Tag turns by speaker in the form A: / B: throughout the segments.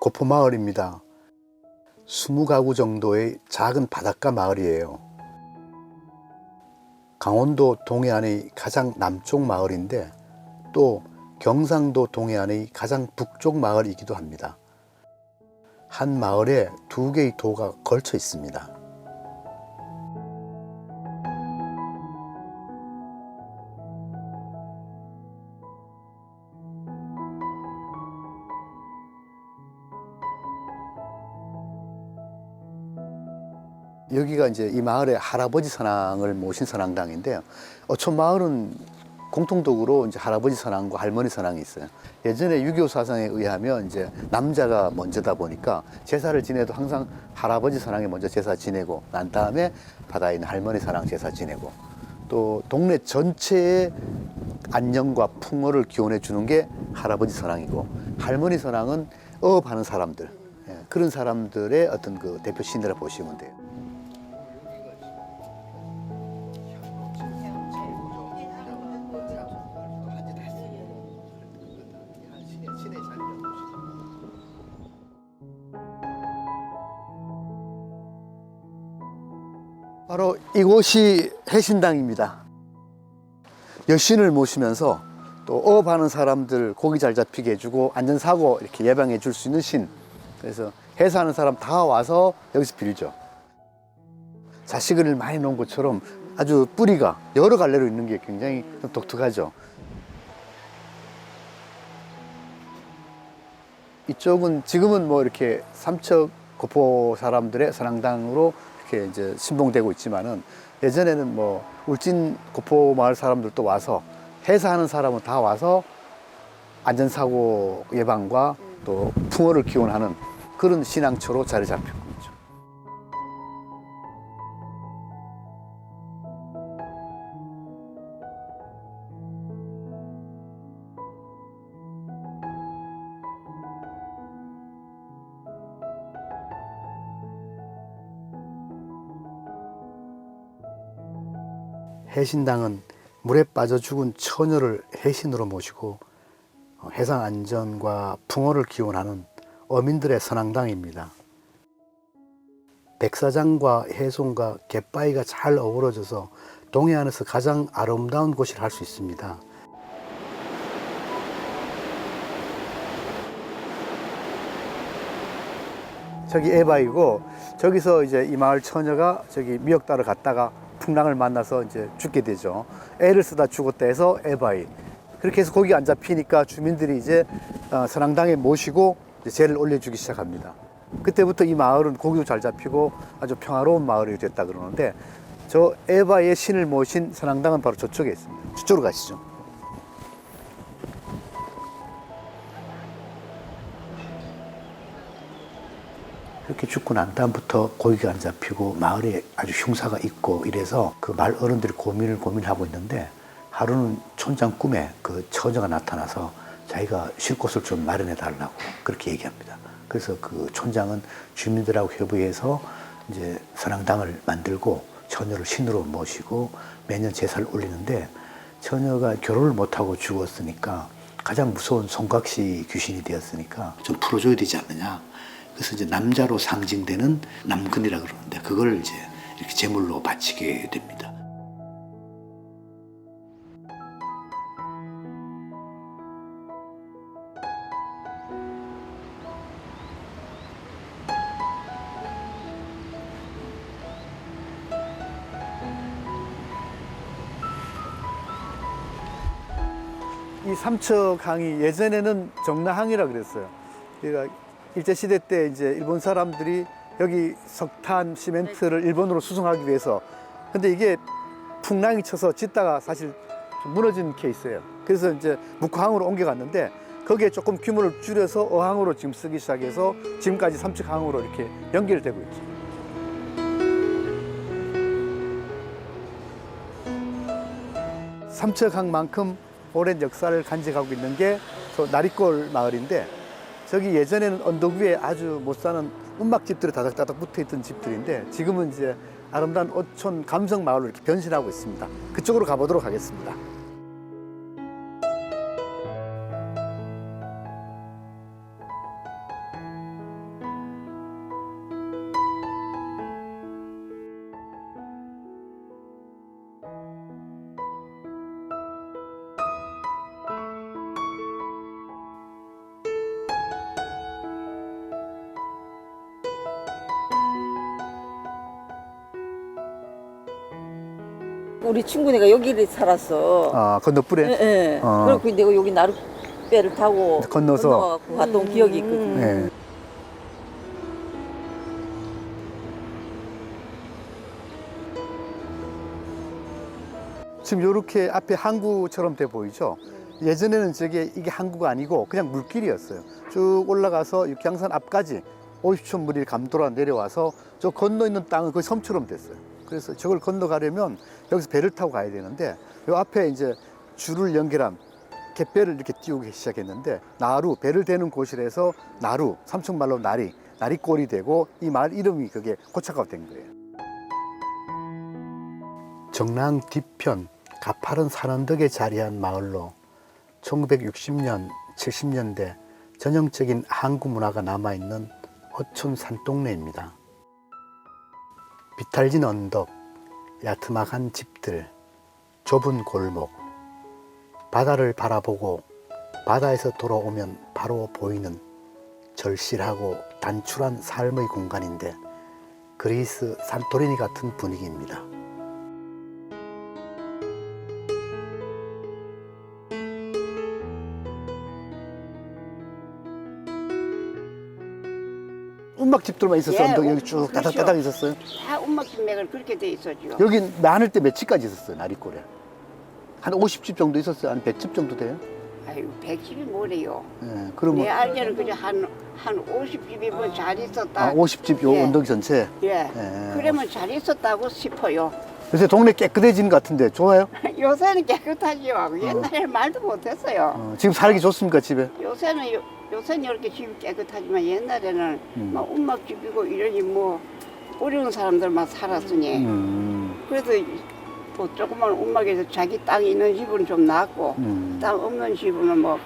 A: 고포 마을입니다. 20가구 정도의 작은 바닷가 마을이에요. 강원도 동해안의 가장 남쪽 마을인데 또 경상도 동해안의 가장 북쪽 마을이기도 합니다. 한 마을에 두 개의 도가 걸쳐 있습니다. 여기가 이제 이 마을의 할아버지 선왕을 모신 선왕당인데요. 어촌 마을은 공통적으로 이제 할아버지 선왕과 할머니 선왕이 있어요. 예전에 6.25 사상에 의하면 이제 남자가 먼저다 보니까 제사를 지내도 항상 할아버지 선왕이 먼저 제사 지내고 난 다음에 바다에 있는 할머니 선왕 제사 지내고 또 동네 전체의 안녕과 풍어를 기원해 주는 게 할아버지 선왕이고 할머니 선왕은 어업하는 사람들 예, 그런 사람들의 어떤 그 대표 신이라 보시면 돼요. 바로 이곳이 해신당입니다. 여신을 모시면서 또 어업하는 사람들 고기 잘 잡히게 해주고 안전사고 이렇게 예방해 줄 수 있는 신. 그래서 해수하는 사람 다 와서 여기서 빌죠. 자식을 많이 놓은 것처럼 아주 뿌리가 여러 갈래로 있는 게 굉장히 좀 독특하죠. 이쪽은 지금은 뭐 이렇게 삼척 고포 사람들의 선앙당으로 이렇게 이제 신봉되고 있지만은 예전에는 뭐 울진 고포 마을 사람들도 와서 해사하는 사람은 다 와서 안전사고 예방과 또 풍어를 기원하는 그런 신앙처로 자리 잡혔고 해신당은 물에 빠져 죽은 처녀를 해신으로 모시고 어, 해상 안전과 풍어를 기원하는 어민들의 선앙당입니다. 백사장과 해송과 갯바위가 잘 어우러져서 동해안에서 가장 아름다운 곳이라 할 수 있습니다. 저기 에바이고 저기서 이제 이 마을 처녀가 저기 미역다를 갔다가 풍랑을 만나서 이제 죽게 되죠. 애를 쓰다 죽었다 해서 에바이. 그렇게 해서 거기 안 잡히니까 주민들이 이제 어, 선앙당에 모시고 이제 제를 올려주기 시작합니다. 그때부터 이 마을은 고기도 잘 잡히고 아주 평화로운 마을이 됐다 그러는데 저 에바의 신을 모신 선앙당은 바로 저쪽에 있습니다. 저쪽으로 가시죠. 그렇게 죽고 난 다음부터 고기가 안 잡히고 마을에 아주 흉사가 있고 이래서 그 마을 어른들이 고민을 고민하고 있는데 하루는 촌장 꿈에 그 처녀가 나타나서 자기가 쉴 곳을 좀 마련해 달라고 그렇게 얘기합니다. 그래서 그 촌장은 주민들하고 협의해서 이제 선앙당을 만들고 처녀를 신으로 모시고 매년 제사를 올리는데 처녀가 결혼을 못하고 죽었으니까 가장 무서운 송각시 귀신이 되었으니까 좀 풀어줘야 되지 않느냐. 그래서 이제 남자로 상징되는 남근이라 그러는데 그걸 이제 이렇게 제물로 바치게 됩니다. 이 삼척항이 예전에는 정나항이라 그랬어요. 그러니까 일제 시대 때 이제 일본 사람들이 여기 석탄, 시멘트를 일본으로 수송하기 위해서 근데 이게 풍랑이 쳐서 짓다가 사실 좀 무너진 케이스예요. 그래서 이제 묵항으로 옮겨갔는데 거기에 조금 규모를 줄여서 어항으로 지금 쓰기 시작해서 지금까지 삼척항으로 이렇게 연결되고 있죠. 삼척항만큼 오랜 역사를 간직하고 있는 게저 나리골 마을인데 저기 예전에는 언덕 위에 아주 못 사는 음악집들이 다닥다닥 붙어 있던 집들인데 지금은 이제 아름다운 어촌 감성 마을로 이렇게 변신하고 있습니다. 그쪽으로 가보도록 하겠습니다.
B: 우리 친구네가 여기를 살았어.
A: 아 건너불에
B: 예, 예.
A: 어.
B: 그래고 내가 여기 나룻배를 타고
A: 건너서.
B: 갔던 기억이 있거든.
A: 네. 지금 이렇게 앞에 항구처럼 돼 보이죠? 예전에는 저게 이게 항구가 아니고 그냥 물길이었어요. 쭉 올라가서 육향산 앞까지 50초 물이 감돌아 내려와서 저 건너 있는 땅은 거의 섬처럼 됐어요. 그래서 저걸 건너가려면 여기서 배를 타고 가야 되는데 요 앞에 이제 줄을 연결한 갯배를 이렇게 띄우기 시작했는데 나루 배를 대는 곳이라서 나루 삼척말로 나리 나리골이 되고 이 말 이름이 그게 고착화가 된 거예요. 정랑 뒤편 가파른 산언덕에 자리한 마을로 1960년 70년대 전형적인 항구 문화가 남아있는 어촌 산동네입니다. 비탈진 언덕, 야트막한 집들, 좁은 골목, 바다를 바라보고 바다에서 돌아오면 바로 보이는 절실하고 단출한 삶의 공간인데 그리스 산토리니 같은 분위기입니다. 음악집들만 있었어요.
C: 예,
A: 언덕 여기
C: 어,
A: 쭉. 따닥따닥 있었어요.
C: 다 음악집 맥을 그렇게 돼 있었죠.
A: 여기 많을 때 며칠까지 있었어요, 나리골에? 한 50집 정도 있었어요? 한 100집 정도 돼요?
C: 아유, 백집이 뭐래요.
A: 예, 그러면
C: 내 알기로는 그저 한, 한 50집이면 잘 있었다.
A: 아, 50집 요
C: 예.
A: 언덕 전체.
C: 예.
A: 예.
C: 그러면 잘 있었다고 싶어요.
A: 요새 동네 깨끗해진 것 같은데 좋아요?
C: 요새는 깨끗하지요. 옛날에는 말도 못했어요.
A: 어, 지금 살기 좋습니까, 집에?
C: 요새는, 요, 요새는 이렇게 집이 깨끗하지만 옛날에는
A: 음.
C: 막 음악집이고 이러니 뭐 어려운 사람들만 살았으니.
A: 음,
C: 그래도 뭐 조그만 음악에서 자기 땅이 있는 집은 좀 낫고
A: 음.
C: 땅 없는 집은 뭐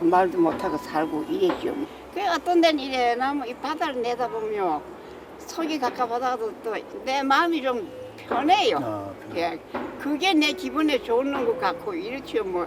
C: 말도 못하고 살고 이랬죠. 그 어떤 데는 이래 나면 이 바다를 내다보면 속이 가까워도 또 내 마음이 좀 편해요.
A: 아,
C: 예, 그게 내 기분에 좋은 것 같고 이렇죠 뭐